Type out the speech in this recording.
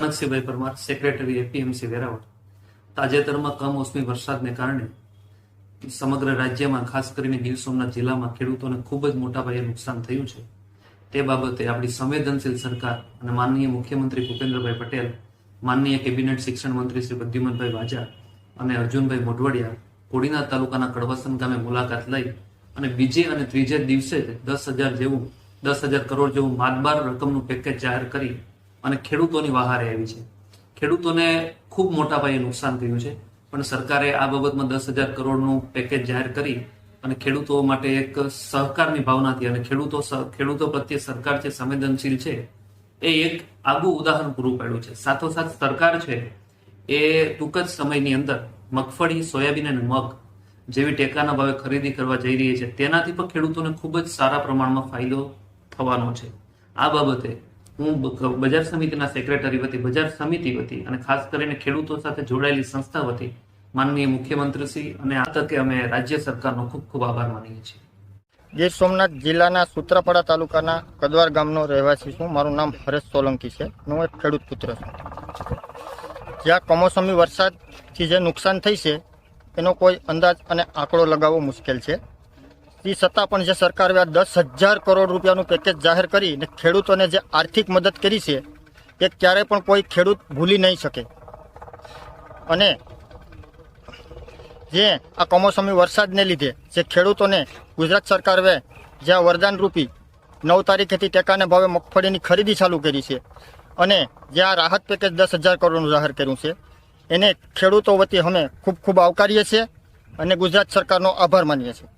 Narsinhbhai Parmar secretary APMC Veraval. તાજેતરમાં કમોસમી વરસાદને કારણે સમગ્ર રાજ્યમાં, ખાસ કરીને ગીર સોમનાથ જિલ્લામાં ખેડૂતોને ખૂબ જ મોટા પાયે નુકસાન થયું છે. તે બાબતે આપણી સંવેદનશીલ સરકાર અને માનનીય મુખ્યમંત્રી ભૂપેન્દ્રભાઈ પટેલ, માનનીય કેબિનેટ શિક્ષણ મંત્રી શ્રી પ્રદ્યુમનભાઈ વાજા અને અર્જુનભાઈ મોઢવાડિયા કોડીના તાલુકાના કડવાસન ગામે મુલાકાત લઈ અને બીજે અને ત્રીજે દિવસે દસ હજાર જેવું, દસ હજાર કરોડ જેવું માતબાર રકમનું પેકેજ જાહેર કરી અને ખેડૂતોની વહારે આવી છે. ખેડૂતોને ખૂબ મોટા પાયે નુકસાન થયું છે. પણ સરકારે આ બાબતમાં દસ હજાર કરોડનું પેકેજ જાહેર કરી અને ખેડૂતો માટે એક સહકારની ભાવનાથી અને ખેડૂતો ખેડૂતો પ્રત્યે સરકાર જે સંવેદનશીલ છે, એ એક આગવું ઉદાહરણ પૂરું પાડ્યું છે. સાથોસાથ સરકાર છે, એ ટૂંક જ સમયની અંદર મગફળી, સોયાબીન અને મગ જેવી ટેકાના ભાવે ખરીદી કરવા જઈ રહી છે. તેનાથી પણ ખેડૂતોને ખૂબ જ સારા પ્રમાણમાં ફાયદો થવાનો છે. આ બાબતે હું બજાર સમિતિના સેક્રેટરી વતી, બજાર સમિતિ વતી અને ખાસ કરીને ખેડૂતો સાથે જોડાયેલી સંસ્થા વતી માનનીય મુખ્યમંત્રીશ્રી અને આ તકે અમે રાજ્ય સરકારનો ખૂબ ખૂબ આભાર માનીએ છીએ. ગીર સોમનાથ જિલ્લાના સૂત્રાપાડા તાલુકાના કદવાર ગામનો રહેવાસી છું. મારું નામ હરેશ સોલંકી છે. હું એક ખેડૂત પુત્ર છું. જ્યાં કમોસમી વરસાદથી જે નુકસાન થઈ છે, એનો કોઈ અંદાજ અને આંકડો લગાવવો મુશ્કેલ છે. તે છતાં પણ જે સરકારે આ દસ હજાર કરોડ રૂપિયાનું પેકેજ જાહેર કરી અને ખેડૂતોને જે આર્થિક મદદ કરી છે, એ ક્યારેય પણ કોઈ ખેડૂત ભૂલી નહીં શકે. અને જે આ કમોસમી વરસાદને લીધે જે ખેડૂતોને ગુજરાત સરકારે જે આ વરદાન રૂપી નવ તારીખેથી ટેકાને ભાવે મગફળીની ખરીદી ચાલુ કરી છે અને જે આ રાહત પેકેજ દસ હજાર કરોડનું જાહેર કર્યું છે, એને ખેડૂતો વતી અમે ખૂબ ખૂબ આવકારીએ છીએ અને ગુજરાત સરકારનો આભાર માનીએ છીએ.